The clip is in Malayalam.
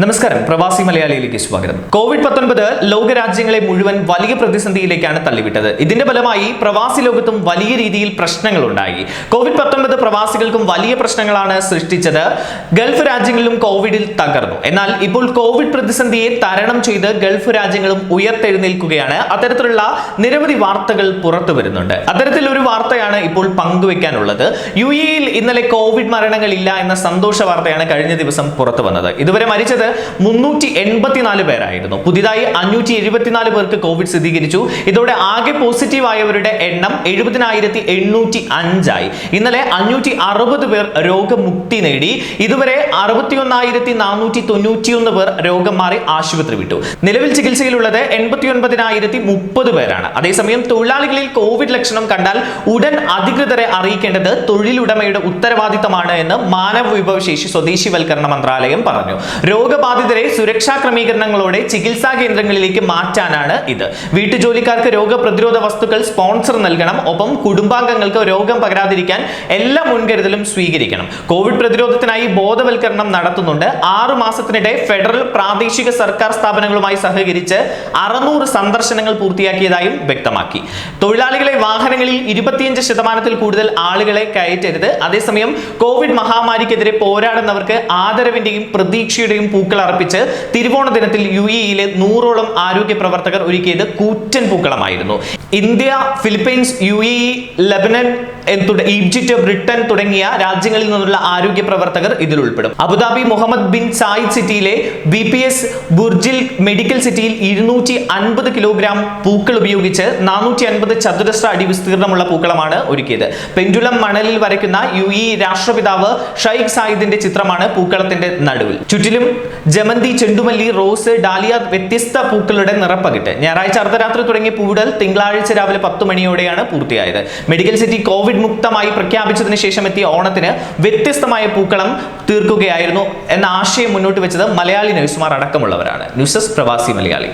നമസ്കാരം. പ്രവാസി മലയാളിയിലേക്ക് സ്വാഗതം. കോവിഡ് പത്തൊൻപത് ലോകരാജ്യങ്ങളെ മുഴുവൻ വലിയ പ്രതിസന്ധിയിലേക്കാണ് തള്ളിവിട്ടത്. ഇതിന്റെ ഫലമായി പ്രവാസി ലോകത്തും വലിയ രീതിയിൽ പ്രശ്നങ്ങൾ ഉണ്ടായി കോവിഡ് പത്തൊൻപത് പ്രവാസികൾക്കും വലിയ പ്രശ്നങ്ങളാണ് സൃഷ്ടിച്ചത്. ഗൾഫ് രാജ്യങ്ങളിലും കോവിഡിൽ തകർന്നു. എന്നാൽ ഇപ്പോൾ കോവിഡ് പ്രതിസന്ധിയെ തരണം ചെയ്ത് ഗൾഫ് രാജ്യങ്ങളും ഉയർത്തെഴുന്നേൽക്കുകയാണ്. അത്തരത്തിലുള്ള നിരവധി വാർത്തകൾ പുറത്തു വരുന്നുണ്ട്. അത്തരത്തിൽ ഒരു വാർത്തയാണ് ഇപ്പോൾ പങ്കുവെക്കാനുള്ളത്. യു എയിൽ ഇന്നലെ കോവിഡ് മരണങ്ങളില്ല എന്ന സന്തോഷ വാർത്തയാണ് കഴിഞ്ഞ ദിവസം പുറത്തു വന്നത്. ഇതുവരെ മരിച്ചത് മുന്നൂറ്റി എൺപത്തിനാല് പേരായിരുന്നു. പുതിയതായി അഞ്ഞൂറ്റി എഴുപത്തിനാല് പേർക്ക് കോവിഡ് സ്ഥിരീകരിച്ചു. ഇതോടെ ആകെ പോസിറ്റീവ് ആയവരുടെ എണ്ണം എഴുപതിനായിരത്തി എണ്ണൂറ്റി അഞ്ചായി ഇന്നലെ അഞ്ഞൂറ്റി അറുപത് പേർ രോഗമുക്തി നേടി. ഇതുവരെ അറുപത്തിയൊന്നായിരത്തി നാനൂറ്റി തൊണ്ണൂറ്റിയൊന്ന് പേർ രോഗം മാറി ആശുപത്രി വിട്ടു. നിലവിൽ ചികിത്സയിലുള്ളത് എൺപത്തി ഒൻപതിനായിരത്തി മുപ്പത് പേരാണ്. അതേസമയം തൊഴിലാളികളിൽ കോവിഡ് ലക്ഷണം കണ്ടാൽ ഉടൻ അധികൃതരെ അറിയിക്കേണ്ടത് തൊഴിലുടമയുടെ ഉത്തരവാദിത്തമാണ് എന്ന് മാനവ വിഭവശേഷി സ്വദേശിവൽക്കരണ മന്ത്രാലയം പറഞ്ഞു. രോഗബാധിതരെ സുരക്ഷാ ക്രമീകരണങ്ങളോടെ ചികിത്സാ കേന്ദ്രങ്ങളിലേക്ക് മാറ്റാനാണ് ഇത്. വീട്ടുജോലിക്കാർക്ക് രോഗപ്രതിരോധ വസ്തുക്കൾ സ്പോൺസർ നൽകണം. ഒപ്പം കുടുംബാംഗങ്ങൾക്ക് രോഗം പകരാതിരിക്കാൻ എല്ലാ മുൻകരുതലും സ്വീകരിക്കണം. കോവിഡ് പ്രതിരോധത്തിനായി ബോധവൽക്കരണം നടത്തുന്നുണ്ട്. ആറു മാസത്തിനിടെ ഫെഡറൽ പ്രാദേശിക സർക്കാർ സ്ഥാപനങ്ങളുമായി സഹകരിച്ച് അറുന്നൂറ് സന്ദർശനങ്ങൾ പൂർത്തിയാക്കിയതായും വ്യക്തമാക്കി. തൊഴിലാളികളെ വാഹനങ്ങളിൽ ഇരുപത്തിയഞ്ച് ശതമാനത്തിൽ കൂടുതൽ ആളുകളെ കയറ്റരുത്. അതേസമയം കോവിഡ് മഹാമാരിക്കെതിരെ പോരാടുന്നവർക്ക് ആദരവിന്റെയും പ്രതീക്ഷയുടെയും പൂക്കൾ അർപ്പിച്ച് തിരുവോണ ദിനത്തിൽ യു ഇയിലെ നൂറോളം ആരോഗ്യ പ്രവർത്തകർ ഒരുക്കിയത് കൂറ്റൻ പൂക്കളമായിരുന്നു. India Philippines U E Lebanon Egypt Britain തുടങ്ങിയ രാജ്യങ്ങളിൽ നിന്നുള്ള ആരോഗ്യ പ്രവർത്തകർ ഇതിൽ ഉൾപ്പെടും. Abu Dhabi Mohammed bin Zayed സിറ്റിയിലെ B P S Burjeel medical സിറ്റിയിൽ ഇരുന്നൂറ്റി അൻപത് കിലോഗ്രാം പൂക്കൾ ഉപയോഗിച്ച് നാനൂറ്റി അൻപത് ചതുരശ്ര അടി വിസ്തീർണമുള്ള പൂക്കളമാണ് ഒരുക്കിയത്. പെൻഡുലം മണലിൽ വരയ്ക്കുന്ന യു ഇ രാഷ്ട്രപിതാവ് ഷൈഖ് സായിദിന്റെ ചിത്രമാണ് പൂക്കളത്തിന്റെ നടുവിൽ. ചുറ്റിലും ജമന്തി ചെണ്ടുമല്ലി റോസ് ഡാലിയ വ്യത്യസ്ത പൂക്കളുടെ നിറപ്പകിട്ട്. ഞായറാഴ്ച അർദ്ധരാത്രി തുടങ്ങിയ പൂടൽ തിങ്കളാഴ്ച രാവിലെ പത്ത് മണിയോടെയാണ് പൂർത്തിയായത്. മെഡിക്കൽ സിറ്റി കോവിഡ് മുക്തമായി പ്രഖ്യാപിച്ചതിന് ശേഷം എത്തിയ ഓണത്തിന് വ്യത്യസ്തമായ പൂക്കളം തീർക്കുകയായിരുന്നു എന്ന ആശയം മുന്നോട്ട് വെച്ചത് മലയാളി നഴ്സുമാർ അടക്കമുള്ളവരാണ്. ന്യൂസ് പ്രവാസി മലയാളി.